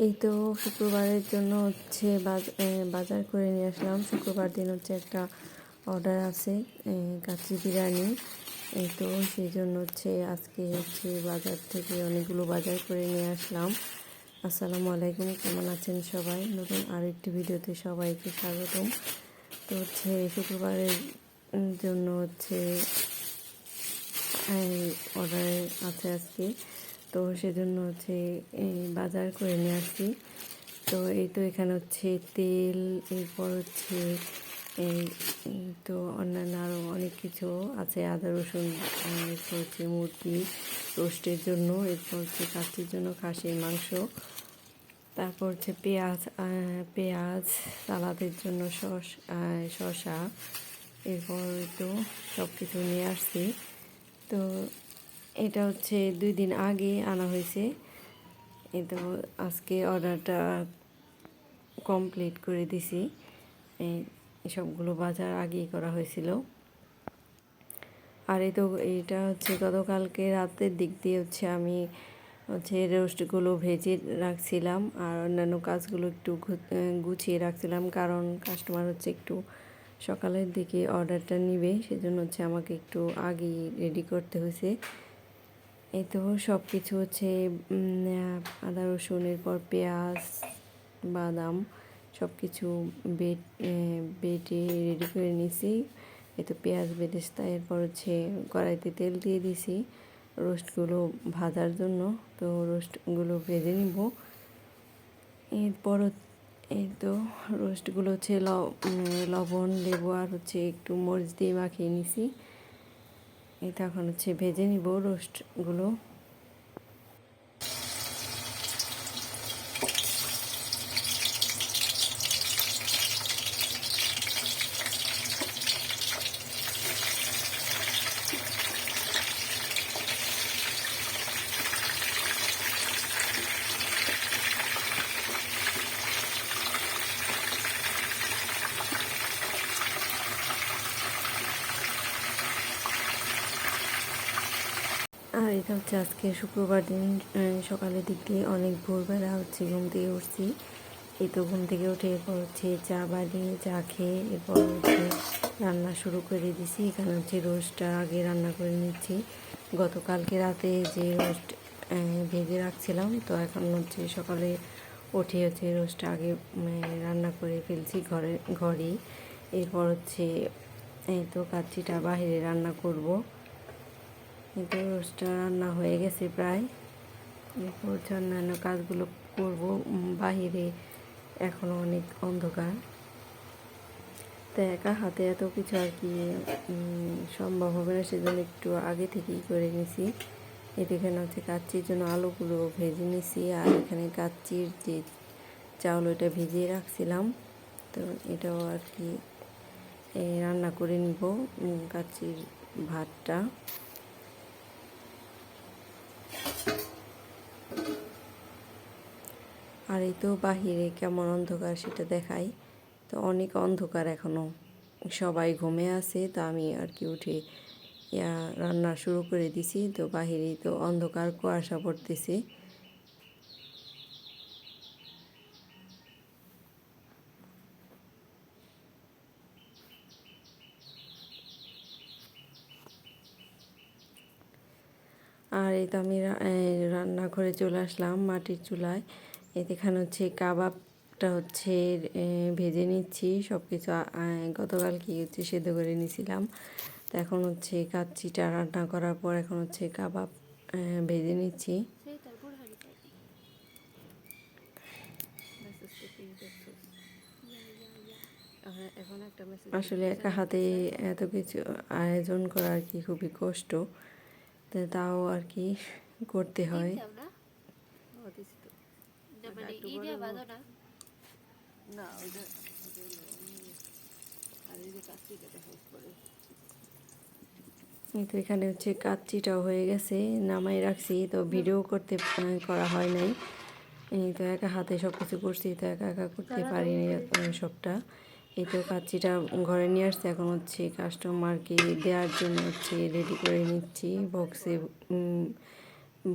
এই তো শুক্রবারের জন্য হচ্ছে বাজ- বাজার করে নিয়ে আসলাম। শুক্রবার দিন হচ্ছে একটা অর্ডার আছে এ, কাচ্চি বিরিয়ানি। এই তো সেই জন্য হচ্ছে আজকে হচ্ছে বাজার থেকে অনেকগুলো বাজার করে নিয়ে আসলাম। আসসালামু আলাইকুম কেমন আছেন সবাই? নতুন আরও একটি ভিডিওতে সবাইকে স্বাগতম। তো হচ্ছে শুক্রবারের জন্য হচ্ছে অর্ডার আছে আজকে। তো সেজন্য হচ্ছে এই বাজার করে নিয়ে আসছি। তো এই তো এখানে হচ্ছে তেল, এরপর হচ্ছে তো অন্যান্য আরও অনেক কিছু আছে। আদা, রসুন এরপর হচ্ছে মুরগি রোস্টের জন্য, এরপর হচ্ছে কাচ্চির জন্য খাসির মাংস, তারপর হচ্ছে পেঁয়াজ পেঁয়াজ, সালাদের জন্য শস শসা, এরপর তো সব কিছু নিয়ে আসছি। তো এটা হচ্ছে দুই দিন আগে আনা হয়েছে। এই তো আজকে অর্ডারটা কমপ্লিট করে দিছি। এই সবগুলো বাজার আগেই করা হয়েছিল। আর এই তো এটা হচ্ছে গতকালকে রাতের দিক দিয়ে হচ্ছে আমি হচ্ছে রোস্টগুলো ভেজে রাখছিলাম আর অন্যান্য কাজগুলো একটু গুছিয়ে রাখছিলাম কারণ কাস্টমার হচ্ছে একটু সকালের দিকে অর্ডারটা নিবে। সেজন্য হচ্ছে আমাকে একটু আগেই রেডি করতে হয়েছে। এই তো সব কিছু হচ্ছে আদা রসুন এরপর পেঁয়াজ, বাদাম সব কিছু বেট বেটে রেডি করে নিছি। এই তো পেঁয়াজ বেরেস্তা, এরপর হচ্ছে কড়াইতে তেল দিয়ে দিছি রোস্টগুলো ভাজার জন্য। তো রোস্টগুলো ভেজে নিব। এরপর এই তো রোস্টগুলো হচ্ছে লবণ, লেবু আর হচ্ছে একটু মরিচ দিয়ে মাখিয়ে নিছি। এটা এখন হচ্ছে ভেজে নিব রোস্টগুলো আর এটা হচ্ছে আজকে শুক্রবার দিন সকালের দিক অনেক ভোরবেলা হচ্ছে ঘুম থেকে উঠছি। এই তো ঘুম থেকে উঠে এরপর হচ্ছে চা বানিয়ে, চা খেয়ে এরপর হচ্ছে রান্না শুরু করে দিছি। এখানে হচ্ছে রোস্টটা আগে রান্না করে নিচ্ছি। গতকালকে রাতে যে রোস্ট ভেজে রাখছিলাম, তো এখন হচ্ছে সকালে উঠে হচ্ছে রোস্টটা আগে রান্না করে ফেলছি ঘরে, ঘরেই। এরপর হচ্ছে এই তো কাচ্চিটা বাইরে রান্না করব। কিন্তু রোস্টটা রান্না হয়ে গেছে প্রায়। এরপর হচ্ছে অন্যান্য কাজগুলো করব বাহিরে এখনও অনেক অন্ধকার। তো একা হাতে এত কিছু আর কি সম্ভব হবে না, সেজন্য একটু আগে থেকেই করে নিছি। এখানে হচ্ছে কাচ্চির জন্য আলুগুলো ভেজে নিছি, আর এখানে কাচ্চির যে চাউল ওটা ভিজিয়ে রাখছিলাম। তো এটাও আর কি রান্না করে নিব কাচ্চির ভাতটা। আর এই তো বাহিরে কেমন অন্ধকার সেটা দেখাই। তো অনেক অন্ধকার এখনও। সবাই ঘুমে আছে, তো আমি আর কি উঠে রান্না শুরু করে দিছি। তো বাহিরে তো অন্ধকার, কুয়াশা পড়তেছে। আর এই তো আমি রান্নাঘরে চলে আসলাম মাটির চুলায়। এখানে হচ্ছে কাবাবটা হচ্ছে ভেজে নিচ্ছি। সব কিছু গতকাল কি হচ্ছে সেদ্ধ করে নিয়েছিলাম। তো এখন হচ্ছে কাচ্চিটা রান্না করার পর এখন হচ্ছে কাবাব ভেজে নিচ্ছি। আসলে একা হাতে এত কিছু আয়োজন করা আর কি খুবই কষ্ট। তাও আর কি করতে হয়। না ওইটা আর এই যে কাস্তিটা দেখা পরে তো এখানে হচ্ছে কাচ্চিটাও হয়ে গেছে নামাই রাখছি তো ভিডিও করতে করা হয় নাই। তো একা হাতে সব কিছু করছি তো একা একা করতে পারিনি সবটা। এই তো কাচ্চিটা ঘরে নিয়ে আসছে এখন হচ্ছে কাস্টমারকে দেওয়ার জন্য হচ্ছে রেডি করে নিচ্ছি বক্সে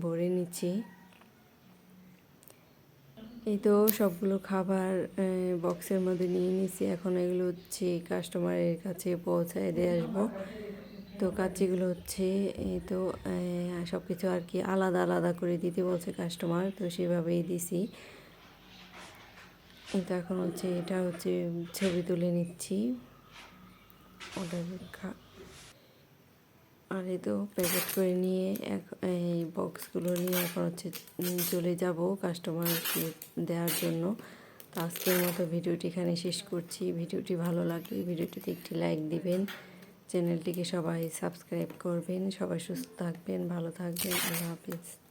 ভরে নিচ্ছি। এই তো সবগুলো খাবার বক্সের মধ্যে নিয়ে নিছি। এখন এগুলো হচ্ছে কাস্টমারের কাছে পৌঁছায় দিয়ে আসব। তো কাচ্চিগুলো হচ্ছে এই তো সব কিছু আর কি আলাদা আলাদা করে দিতে বলছে কাস্টমার তো সেভাবেই দিছি। এটা এখন হচ্ছে, এটা হচ্ছে ছবি তুলে নিচ্ছি। ওটা আর এই তো প্যাকেট করে নিয়ে এক- এই বক্সগুলো নিয়ে এখন হচ্ছে চলে যাব কাস্টমারকে দেওয়ার জন্য। তো আজকের মতো ভিডিওটি এখানে শেষ করছি। ভিডিওটি ভালো লাগলে ভিডিওটিতে একটি লাইক দিবেন। চ্যানেলটিকে সবাই সাবস্ক্রাইব করবেন। সবাই সুস্থ থাকবেন, ভালো থাকবেন। আল্লাহ হাফিজ।